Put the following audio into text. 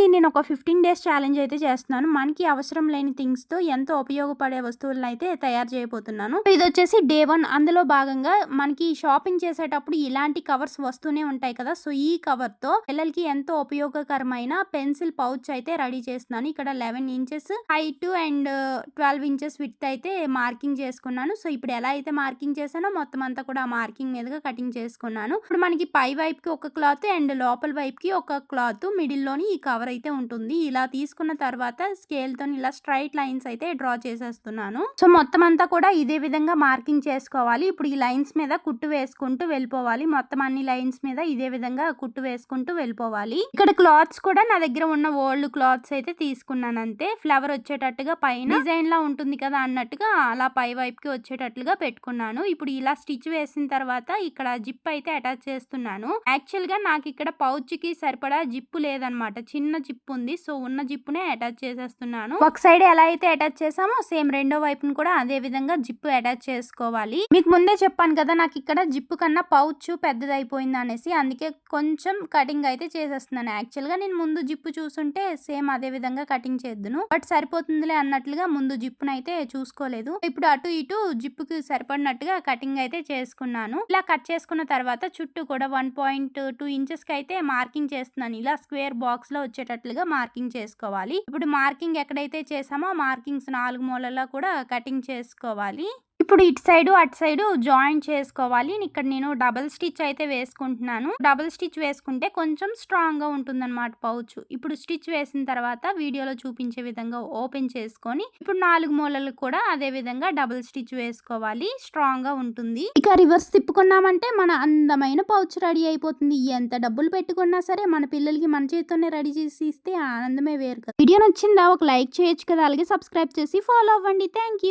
అండి నేను ఒక ఫిఫ్టీన్ డేస్ ఛాలెంజ్ అయితే చేస్తున్నాను. మనకి అవసరం లేని థింగ్స్తో ఎంతో ఉపయోగపడే వస్తువులను అయితే తయారు చేయబోతున్నాను. ఇది వచ్చేసి డే వన్ అందులో భాగంగా మనకి షాపింగ్ చేసేటప్పుడు ఇలాంటి కవర్స్ వస్తూనే ఉంటాయి కదా. సో ఈ కవర్తో పిల్లలకి ఎంతో ఉపయోగకరమైన పెన్సిల్ పౌచ్ అయితే రెడీ చేస్తున్నాను. ఇక్కడ eleven inches height and twelve inches with అయితే మార్కింగ్ చేసుకున్నాను. సో ఇప్పుడు ఎలా అయితే మార్కింగ్ చేశానో మొత్తం అంతా కూడా మార్కింగ్ మీదుగా కటింగ్ చేసుకున్నాను. ఇప్పుడు మనకి పై వైపు కి ఒక క్లాత్ అండ్ లోపల వైపు కి ఒక క్లాత్ మిడిల్లోని ఈ కవర్ అయితే ఉంటుంది. ఇలా తీసుకున్న తర్వాత స్కేల్తో ఇలా స్ట్రైట్ లైన్స్ అయితే డ్రా చేసేస్తున్నాను. సో మొత్తం అంతా కూడా ఇదే విధంగా మార్కింగ్ చేసుకోవాలి. ఇప్పుడు ఈ లైన్స్ మీద కుట్టు వేసుకుంటూ వెళ్ళిపోవాలి. మొత్తం అన్ని లైన్స్ మీద ఇదే విధంగా కుట్టు వేసుకుంటూ వెళ్ళిపోవాలి. ఇక్కడ క్లాత్స్ కూడా నా దగ్గర ఉన్న ఓల్డ్ క్లాత్స్ అయితే తీసుకున్నాను అంతే. ఫ్లవర్ వచ్చేటట్టుగా పైన డిజైన్ లా ఉంటుంది కదా అన్నట్టుగా అలా పై వైపుకి వచ్చేటట్లుగా పెట్టుకున్నాను. ఇప్పుడు ఇలా స్టిచ్ వేసిన తర్వాత ఇక్కడ జిప్ అయితే అటాచ్ చేస్తున్నాను. యాక్చువల్గా నాకు ఇక్కడ పౌచ్కి సరిపడా జిప్పు లేదనమాట చిన్న జిప్ ఉంది సో ఉన్న జిప్పునే అటాచ్ చేసేస్తున్నాను. ఒక సైడ్ ఎలా అయితే అటాచ్ చేసామో సేమ్ రెండో వైపును కూడా అదే విధంగా జిప్పు అటాచ్ చేసుకోవాలి. మీకు ముందే చెప్పాను కదా నాకు ఇక్కడ జిప్పు కన్నా పౌచ్ పెద్దదైపోయింది అనేసి అందుకే కొంచెం కటింగ్ అయితే చేసేస్తున్నాను. యాక్చువల్గా నేను ముందు జిప్పు చూసుంటే సేమ్ అదే విధంగా కటింగ్ చేద్దును. బట్ సరిపోతుందిలే అన్నట్లుగా ముందు జిప్పును అయితే చూసుకోలేదు. ఇప్పుడు అటు ఇటు జిప్పుకి సరిపడినట్టుగా కటింగ్ అయితే చేసుకున్నాను. ఇలా కట్ చేసుకున్న తర్వాత చుట్టూ కూడా వన్ పాయింట్ టూ ఇంచెస్కి అయితే మార్కింగ్ చేస్తున్నాను. ఇలా స్క్వేర్ బాక్స్లో వచ్చేటట్లుగా మార్కింగ్ చేసుకోవాలి. ఇప్పుడు మార్కింగ్ ఎక్కడైతే చేసామో మార్కింగ్స్ నాలుగు మూలల్లో కూడా కటింగ్ చేసుకోవాలి. ఇప్పుడు ఇటు సైడు అటు సైడు జాయిన్ చేసుకోవాలి. ఇక్కడ నేను డబల్ స్టిచ్ అయితే వేసుకుంటున్నాను. డబల్ స్టిచ్ వేసుకుంటే కొంచెం స్ట్రాంగ్గా ఉంటుందన్నమాట ఉంటుంది అనమాట పౌచ్. ఇప్పుడు స్టిచ్ వేసిన తర్వాత వీడియోలో చూపించే విధంగా ఓపెన్ చేసుకొని ఇప్పుడు నాలుగు మూలలు కూడా అదే విధంగా డబుల్ స్టిచ్ వేసుకోవాలి. స్ట్రాంగ్గా ఉంటుంది. ఇక రివర్స్ తిప్పుకున్నామంటే మన అందమైన పౌచ్ రెడీ అయిపోతుంది. ఎంత డబ్బులు పెట్టుకున్నా సరే మన పిల్లలకి మన చేతితోనే రెడీ చేసి ఇస్తే ఆనందమే వేరు కదా. వీడియో నచ్చిందా ఒక లైక్ చేయొచ్చు కదా. అలాగే సబ్స్క్రైబ్ చేసి ఫాలో అవ్వండి. Thank you.